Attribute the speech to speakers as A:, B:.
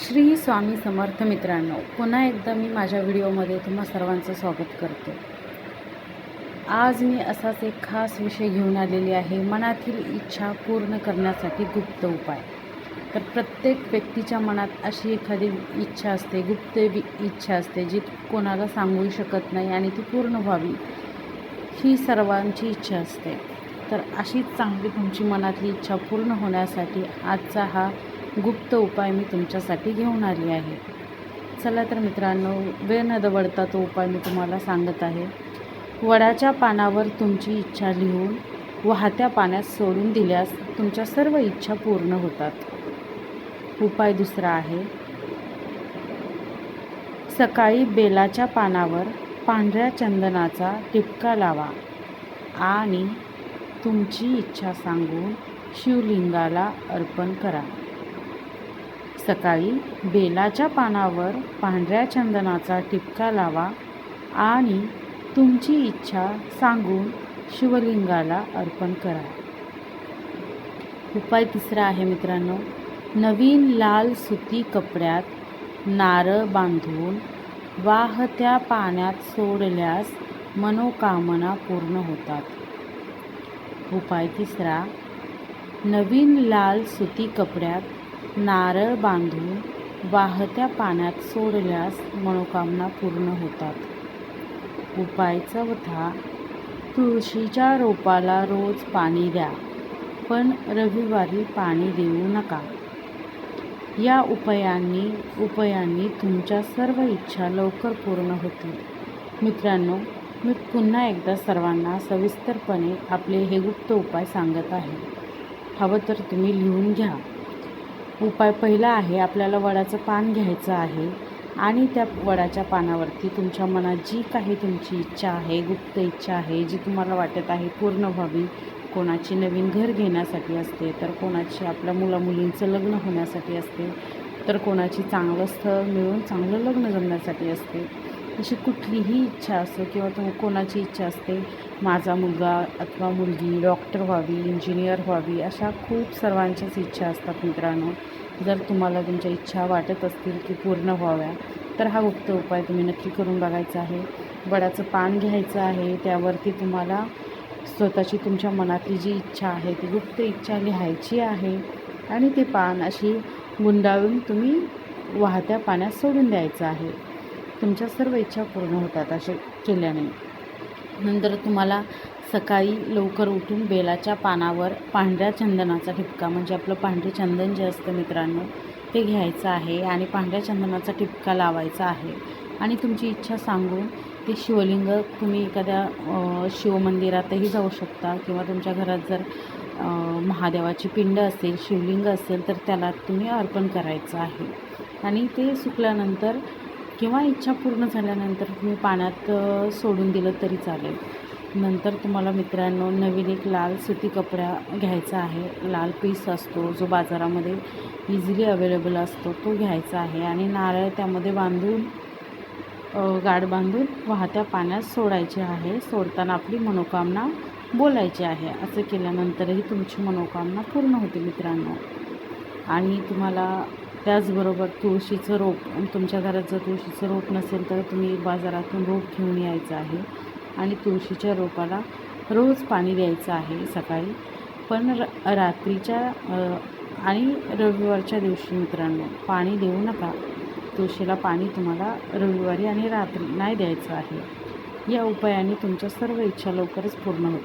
A: श्री स्वामी समर्थ मित्रांनो पुन्हा एकदा मी माझ्या व्हिडिओमध्ये तुम्हा सर्वांचं स्वागत करते. आज मी असाच एक खास विषय घेऊन आलेली आहे मनातील इच्छा पूर्ण करण्यासाठी गुप्त उपाय. तर प्रत्येक व्यक्तीच्या मनात अशी एखादी इच्छा असते गुप्त इच्छा असते जी कोणाला सांगू शकत नाही आणि ती पूर्ण व्हावी ही सर्वांची इच्छा असते. तर अशीच चांगली तुमची मनातली इच्छा पूर्ण होण्यासाठी आजचा हा गुप्त उपाय मी तुमच्यासाठी घेऊन आली आहे. चला तर मित्रांनो वेळ न दवडता तो उपाय मी तुम्हाला सांगत आहे. वडाच्या पानावर तुमची इच्छा लिहून वाहत्या पाण्यात सोडून दिल्यास तुमच्या सर्व इच्छा पूर्ण होतात. उपाय दुसरा आहे. सकाळी बेलाच्या पानावर पांढऱ्या चंदनाचा टिपका लावा आणि तुमची इच्छा सांगून शिवलिंगाला अर्पण करा. सकाळी बेलाच्या पानावर पांढऱ्या चंदनाचा टिपका लावा आणि तुमची इच्छा सांगून शिवलिंगाला अर्पण करा. उपाय तिसरा आहे मित्रांनो नवीन लाल सुती कपड्यात नारळ बांधून वाहत्या पाण्यात सोडल्यास मनोकामना पूर्ण होतात. उपाय तिसरा नवीन लाल सुती कपड्यात नारळ बांधून वाहत्या पाण्यात सोडल्यास मनोकामना पूर्ण होतात. उपाय चौथा तुळशीच्या रोपाला रोज पाणी द्या पण रविवारी पाणी देऊ नका. या उपायांनी उपायांनी तुमच्या सर्व इच्छा लवकर पूर्ण होतील. मित्रांनो मी पुन्हा एकदा सर्वांना सविस्तरपणे आपले हे गुप्त उपाय सांगत आहे. हवं तर तुम्ही लिहून घ्या. उपाय पहिला आहे आपल्याला वडाचं पान घ्यायचं आहे आणि त्या वडाच्या पानावरती तुमच्या मनात जी काही तुमची इच्छा आहे गुप्त इच्छा आहे जी तुम्हाला वाटत आहे पूर्ण व्हावी कोणाची नवीन घर घेण्यासाठी असते तर कोणाची आपल्या मुलामुलींचं लग्न होण्यासाठी असते तर कोणाची चांगलं स्थळ मिळून चांगलं लग्न जमण्यासाठी असते अशी कुठलीही इच्छा असो किंवा तुम कोणाची इच्छा असते माझा मुलगा अथवा मुलगी डॉक्टर व्हावी इंजिनियर व्हावी अशा खूप सर्वांच्याच इच्छा असतात मित्रांनो. जर तुम्हाला तुमच्या इच्छा वाटत असतील की पूर्ण व्हाव्या तर हा गुप्त उपाय तुम्ही नक्की करून बघायचा आहे. वडाचं पान घ्यायचं आहे त्यावरती तुम्हाला स्वतःची तुमच्या मनातली जी इच्छा आहे ती गुप्त इच्छा लिहायची आहे आणि ते पान अशी गुंडाळून तुम्ही वाहत्या पाण्यात सोडून द्यायचं आहे. तुमच्या सर्व इच्छा पूर्ण होतात असे केल्याने. नंतर तुम्हाला सकाळी लवकर उठून बेलाच्या पानावर पांढऱ्या चंदनाचा ठिपका म्हणजे आपलं पांढरे चंदन जे असतं मित्रांनो ते घ्यायचं आहे आणि पांढऱ्या चंदनाचा ठिपका लावायचा आहे. आणि तुमची इच्छा सांगून ते शिवलिंग तुम्ही एखाद्या शिवमंदिरातही जाऊ शकता किंवा तुमच्या घरात जर महादेवाची पिंड असेल शिवलिंग असेल तर त्याला तुम्ही अर्पण करायचं आहे. आणि ते सुकल्यानंतर किंवा इच्छा पूर्ण झाल्यानंतर तुम्ही पाण्यात सोडून दिलं तरी चालेल? नंतर तुम्हाला मित्रांनो नवीन एक लाल सुती कपडा घ्यायचा आहे. लाल पीस असतो जो बाजारामध्ये इझिली अवेलेबल असतो तो घ्यायचा आहे आणि नारळ त्यामध्ये बांधून गाड बांधून वाहत्या पाण्यात सोडायचे आहे. सोडताना आपली मनोकामना बोलायची आहे. असं केल्यानंतरही तुमची मनोकामना पूर्ण होते मित्रांनो. आणि तुम्हाला त्याचबरोबर तुळशीचं रोप तुमच्या घरात जर तुळशीचं रोप नसेल तर तुम्ही बाजारातून रोप घेऊन यायचं आहे. आणि तुळशीच्या रोपाला रोज पाणी द्यायचं आहे सकाळी. पण र रात्रीच्या आणि रविवारच्या दिवशी मित्रांनो पाणी देऊ नका. तुळशीला पाणी तुम्हाला रविवारी आणि रात्री नाही द्यायचं आहे. या उपायाने तुमच्या सर्व इच्छा लवकरच पूर्ण होतात